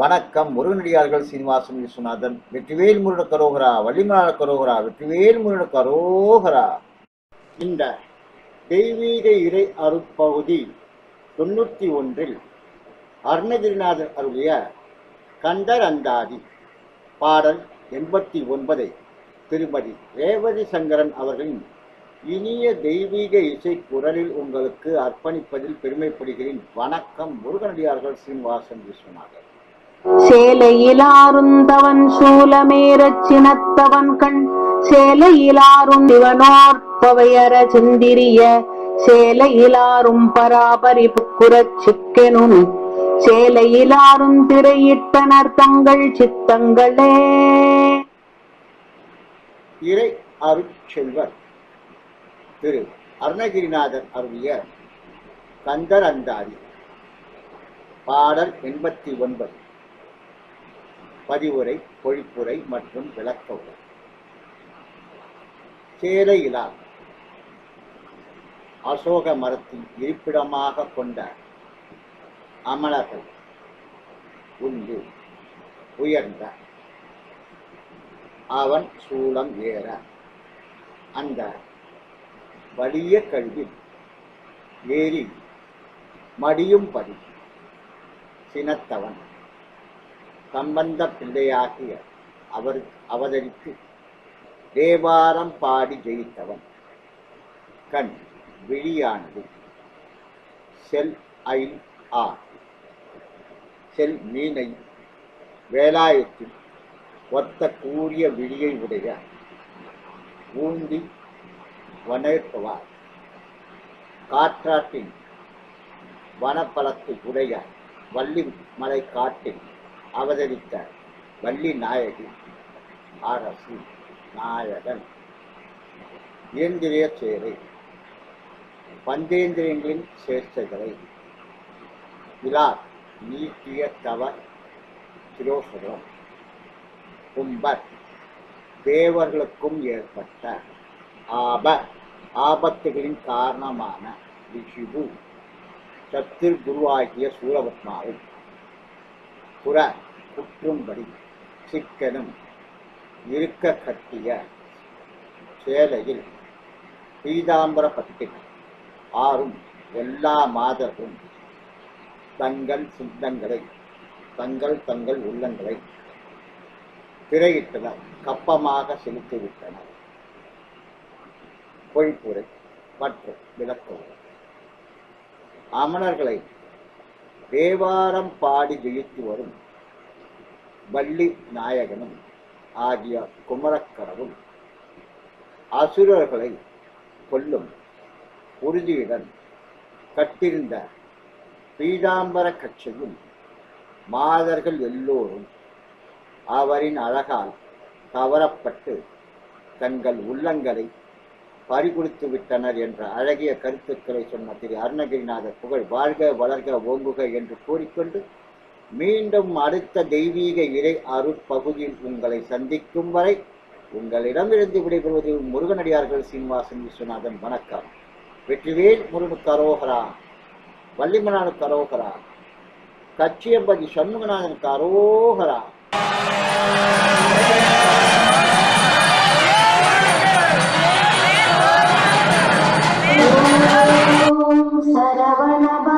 வணக்கம். முருகனடியார்கள் சீனிவாசன் விஸ்வநாதன் வெற்றிவேல் முருகன கரோகரா வள்ளிமலான கரோகரா வெற்றிவேல் முருகன கரோகரா. இந்த தெய்வீக இறை அருட்பகுதி தொண்ணூற்றி ஒன்றில் அருணகிரிநாதர் அருளிய கந்தர் அந்தாதி பாடல் எண்பத்தி ஒன்பதை திருமதி ரேவதி சங்கரன் அவர்களின் இனிய தெய்வீக இசை குரலில் உங்களுக்கு அர்ப்பணிப்பதில் பெருமைப்படுகிறேன். வணக்கம். முருகனடியார்கள் சீனிவாசன் விஸ்வநாதன். சேலையிலாருந்தவன் சூலமேறச் சினத்தவன் கண் சேலையிலாரும் சிவனோற்பவையர சிந்திரிய சேலையிலாரும் பராபரி புக்குறச் சிக்கெனும் சேலையிலாரும் திரையிட்டனர் தங்கள் சித்தங்களே. இறை அருட்செல்வர் திரு அருணகிரிநாதர் அருளிய கந்தர் அந்தாதி பாடல் எண்பத்தி ஒன்பது. பதிவுரை பொழிப்புரை மற்றும் விளக்க உரை. சேலையிலா அசோக மரத்தின் இருப்பிடமாக கொண்ட அமலர்கள் உண்டு உயர்ந்த. அவன் சூளம் ஏற. அந்த வலிய கல்வில் ஏறி மடியும் படி சினத்தவன். சம்பந்த பிள்ளையாகிய அவர் அவதரித்து தேவாரம் பாடி ஜெயித்தவன். கண் விழியானது. செல் ஐல் ஆ செல் மீனை வேலாயத்தில் ஒத்த கூறிய விழியை உடைய ஊந்தி வனேற்பவார் காற்றாட்டின் வனப்பலத்து உடைய வள்ளி மலை காட்டில் அவதரித்த வள்ளி நாயகி அரசு நாயகன் இயந்திரிய சேவை பஞ்சேந்திரியங்களின் சேர்ச்சைகளை விழா நீக்கிய தவ சிரோசரம் கும்பர் தேவர்களுக்கும் ஏற்பட்ட ஆப ஆபத்துகளின் காரணமான விஷிபு சத்திர் குருவாகிய சூரபத்மாவும் புற குற்றும்படி சிக்கனும் இருக்க கட்டிய சேலையில் பீதாம்பரப்பட்டில் ஆறும் எல்லா மாதர்களும் தங்கள் சிந்தங்களை தங்கள் தங்கள் உள்ளங்களை திரையிட்டனர் கப்பமாக செலுத்திவிட்டனர் பொய்ப்புரை மற்றும் விளக்குரை அமணர்களை தேவாரம் பாடி ஜெயித்து வரும் வள்ளி நாயகனும் ஆகிய குமரக்கரவும் அசுரர்களை கொல்லும் உறுதியுடன் கட்டிருந்த பீதாம்பர கட்சியும் மாதர்கள் எல்லோரும் அவரின் அழகால் கவரப்பட்டு தங்கள் உள்ளங்களை பறிகொடுத்து விட்டனர் என்ற அழகிய கருத்துக்களை சொன்ன திரு அருணகிரிநாதர் புகழ் வாழ்க வளர்க ஓங்குக என்று கூறிக்கொண்டு மீண்டும் அடுத்த தெய்வீக இறை அருட்பகுதியில் உங்களை சந்திக்கும் வரை உங்களிடமிருந்து விடைபெறுவது முருகனடியார்கள் சீனிவாசன் விஸ்வநாதன். வணக்கம். வெற்றிவேல் முருகனுக்கு அரோகரா வள்ளிமனானுக்கு அரோகரா கச்சியம்பதி சண்முகநாதனுக்கு அரோகரா Bala Bala